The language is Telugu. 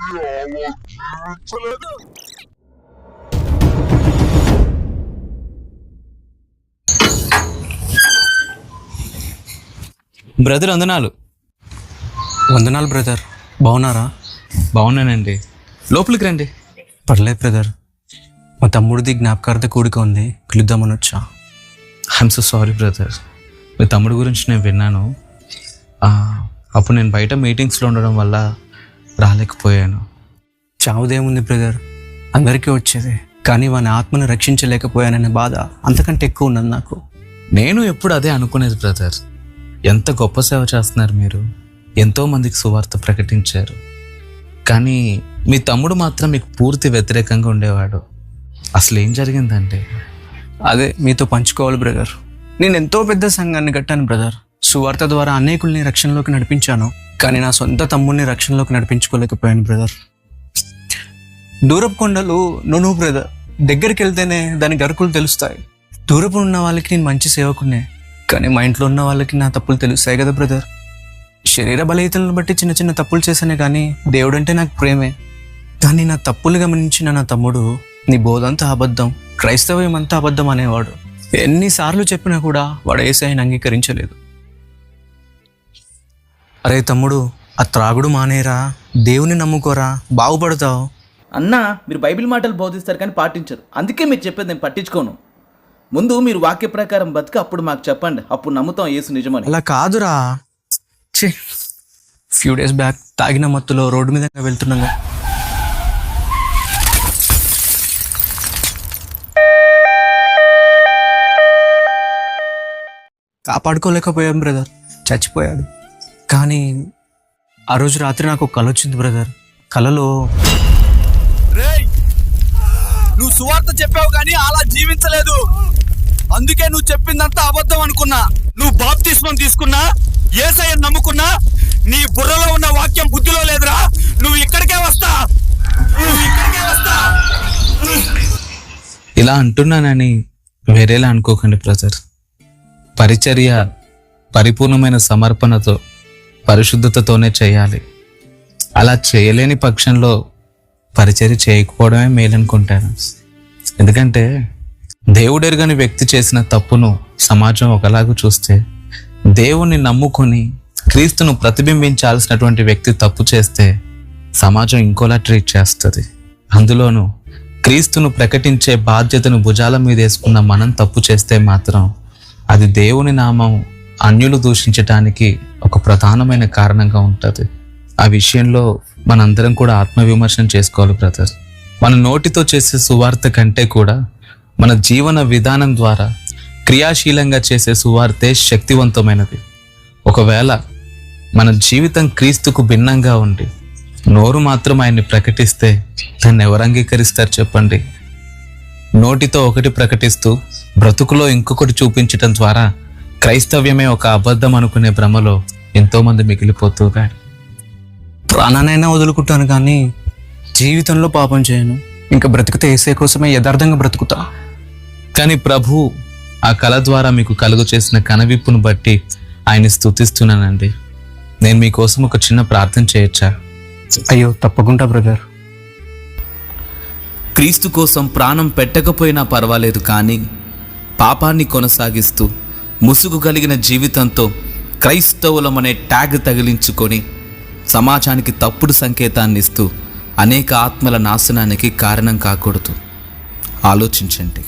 బ్రదర్ వందనాలు. వందనాలు బ్రదర్. బాగున్నారా? బాగున్నానండి. లోపలికి రండి. పర్లేదు బ్రదర్. మా తమ్ముడిది జ్ఞాపకార్థ కూడిక ఉంది. పిలుద్దామని వచ్చా? ఐఎమ్ సో సారీ బ్రదర్ మీ తమ్ముడు గురించి నేను విన్నాను. అప్పుడు నేను బయట మీటింగ్స్లో ఉండడం వల్ల రాలేకపోయాను. చావుదేముంది బ్రదర్? అందరికీ వచ్చేది. కానీ వాని ఆత్మను రక్షించలేకపోయాననే బాధ అంతకంటే ఎక్కువ ఉన్నది నాకు. నేను ఎప్పుడు అదే అనుకునేది బ్రదర్. ఎంత గొప్ప సేవ చేస్తున్నారు మీరు. ఎంతో మందికి సువార్త ప్రకటించారు. కానీ మీ తమ్ముడు మాత్రం మీకు పూర్తి వ్యతిరేకంగా ఉండేవాడు. అసలు ఏం జరిగిందంటే? అదే మీతో పంచుకోవాలి బ్రదర్. నేను ఎంతో పెద్ద సంఘాన్ని కట్టాను బ్రదర్. సువార్త ద్వారా అనేకుల్ని రక్షణలోకి నడిపించాను కానీ నా సొంత తమ్ముడిని రక్షణలోకి నడిపించుకోలేకపోయాను బ్రదర్. దూరపు కొండలు నువ్వు బ్రదర్ దగ్గరికి వెళ్తేనే దాని గరుకులు తెలుస్తాయి. దూరపు ఉన్న వాళ్ళకి నేను మంచి సేవకునే కానీ మా ఇంట్లో ఉన్న వాళ్ళకి నా తప్పులు తెలుస్తాయి కదా బ్రదర్. శరీర బలహీతలను బట్టి చిన్న చిన్న తప్పులు చేశానే కానీ దేవుడు అంటే నాకు ప్రేమే. కానీ నా తప్పులు గమనించిన నా తమ్ముడు నీ బోధంతా అబద్ధం క్రైస్తవ్యం అంతా అబద్ధం అనేవాడు. ఎన్నిసార్లు చెప్పినా కూడా వాడు ఏసైని అంగీకరించలేదు. అరే తమ్ముడు ఆ త్రాగుడు మానేరా. దేవుని నమ్ముకోరా. బాగుపడతావు. అన్నా మీరు బైబిల్ మాటలు బోధిస్తారు కానీ పాటించరు. అందుకే మీరు చెప్పేది నేను పట్టించుకోను. ముందు మీరు వాక్య ప్రకారం బతికి అప్పుడు మాకు చెప్పండి. అప్పుడు నమ్ముతాం యేసు నిజమని. అలా కాదురా. ఛీ. ఫ్యూ డేస్ బ్యాక్ తాగిన మత్తులో రోడ్డు మీద వెళ్తున్నాగా కాపాడుకోలేకపోయాం బ్రదర్ చచ్చిపోయాడు. కానీ ఆ రోజు రాత్రి నాకు కల వచ్చింది బ్రదర్ కలలో రేయ్! నువ్వు సువార్త చెప్పావు కానీ అలా జీవించలేదు. అందుకే నువ్వు చెప్పిందంతా అబద్ధం అనుకున్నా. నువ్వు బాప్తిస్మం తీసుకున్నా ఏసయ్య నమ్ముకున్నా నీ బుర్రలో ఉన్న వాక్యం బుద్ధిలో లేదురా. నువ్వు ఇక్కడికే వస్తా. నువ్వు ఇక్కడికే వస్తా. ఇలా అంటున్నానని వేరేలా అనుకోకండి బ్రదర్ పరిచర్య పరిపూర్ణమైన సమర్పణతో పరిశుద్ధతతోనే చేయాలి. అలా చేయలేని పక్షంలో పరిచర్య చేయకపోవడమే మేలనుకుంటాను. ఎందుకంటే దేవుడెరుగని వ్యక్తి చేసిన తప్పును సమాజం ఒకలాగా చూస్తే దేవుణ్ణి నమ్ముకొని క్రీస్తును ప్రతిబింబించాల్సినటువంటి వ్యక్తి తప్పు చేస్తే సమాజం ఇంకోలా ట్రీట్ చేస్తుంది. అందులోనూ క్రీస్తును ప్రకటించే బాధ్యతను భుజాల మీద వేసుకున్న మనం తప్పు చేస్తే మాత్రం అది దేవుని నామం అన్యులు దూషించటానికి ఒక ప్రధానమైన కారణంగా ఉంటుంది. ఆ విషయంలో మనందరం కూడా ఆత్మవిమర్శనం చేసుకోవాలి బ్రదర్ మన నోటితో చేసే సువార్త కంటే కూడా మన జీవన విధానం ద్వారా క్రియాశీలంగా చేసే సువార్తే శక్తివంతమైనది. ఒకవేళ మన జీవితం క్రీస్తుకు భిన్నంగా ఉండి నోరు మాత్రం ఆయన్ని ప్రకటిస్తే దాన్ని ఎవరు అంగీకరిస్తారు చెప్పండి? నోటితో ఒకటి ప్రకటిస్తూ బ్రతుకులో ఇంకొకటి చూపించటం ద్వారా క్రైస్తవ్యమే ఒక అబద్ధం అనుకునే భ్రమలో ఎంతో మంది మిగిలిపోతూ ప్రాణానైనా వదులుకుంటాను కానీ జీవితంలో పాపం చేయను. ఇంకా బ్రతికితే ఏసే కోసమే యథార్థంగా బ్రతుకుతా. కానీ ప్రభు ఆ కళ ద్వారా మీకు కలుగు చేసిన కనవిప్పును బట్టి ఆయన్ని స్తుతిస్తున్నానండి. నేను మీకోసం ఒక చిన్న ప్రార్థన చేయొచ్చా? అయ్యో తప్పకుండా బ్రదర్. క్రీస్తు కోసం ప్రాణం పెట్టకపోయినా పర్వాలేదు కానీ పాపాన్ని కొనసాగిస్తూ ముసుగు కలిగిన జీవితంతో క్రైస్తవులమనే ట్యాగ్ తగిలించుకొని సమాజానికి తప్పుడు సంకేతాన్ని ఇస్తూ అనేక ఆత్మల నాశనానికి కారణం కాకూడదు. ఆలోచించండి.